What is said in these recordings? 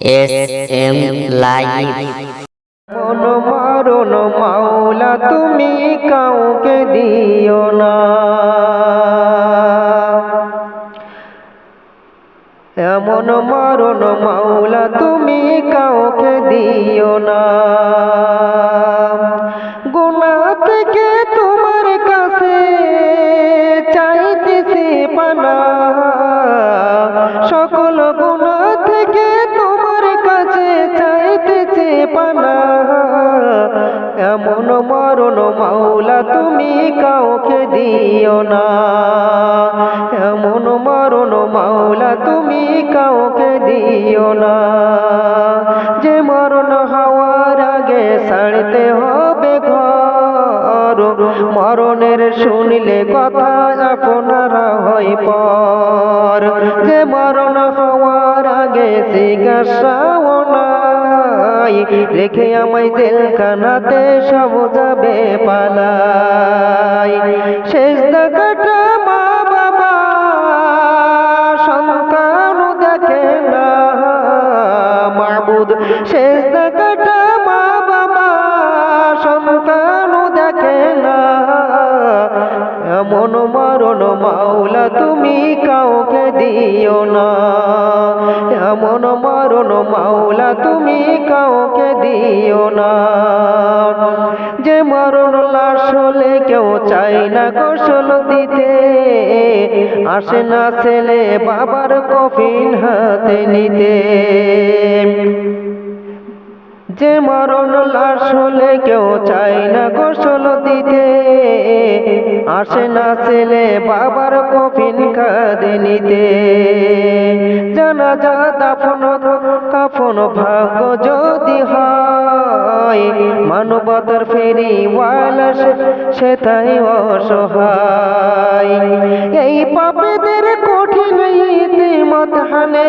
S M live মারণ মাওলা, তুমি কাউকে দিও না। এমন মারণ মাওলা, তুমি কাউকে দিও না। এমন মরণ মাওলা তুমি কাউকে দিও না। এমন মরণ মাওলা তুমি কাউকে দিও না। যে মরণ হওয়ার আগে ছাড়তে হবে ঘর, মরণের শুনলে কথা আপনারা হয় পর। যে মরণ হওয়ার আগে জিজ্ঞাসাও নাই রেখে আমায় জেলখানাতে সব যাবে পালাই। শেষ দেখাটা মা বাবা, সন্তান দেখে না মাবুদ। শেষ দেখাটা মা বাবা, সন্তান দেখে না। এমন মরণ মাওলা তুমি কাউকে দিও না। এমন মরণ মাওলা তুমি দিও না। যে মরণ লাশ হলে কেউ চাই না কৌশল দিতে। আসে না ছেলে বাবার কফিন হাতে নিতে। যে মরণ লাশ হলে কেউ চায় না গোসল দিতে। আসে না ছেলে বাবার কফিন কাঁদে নিতে। জানা যা দাফন কাফন ভাগ্য যদি হয়, মানবতার ফেরি ওয়ালাস সে তাই অসহায়। এই পাপেদের কঠিন ইতিমত হানে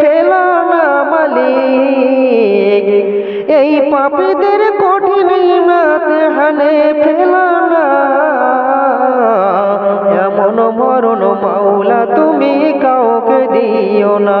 ফেলা না মালিক। এই পাপেদের কঠিন মাত হানে ফেলানা এমন মরণ মাওলা তুমি কাউকে দিও না।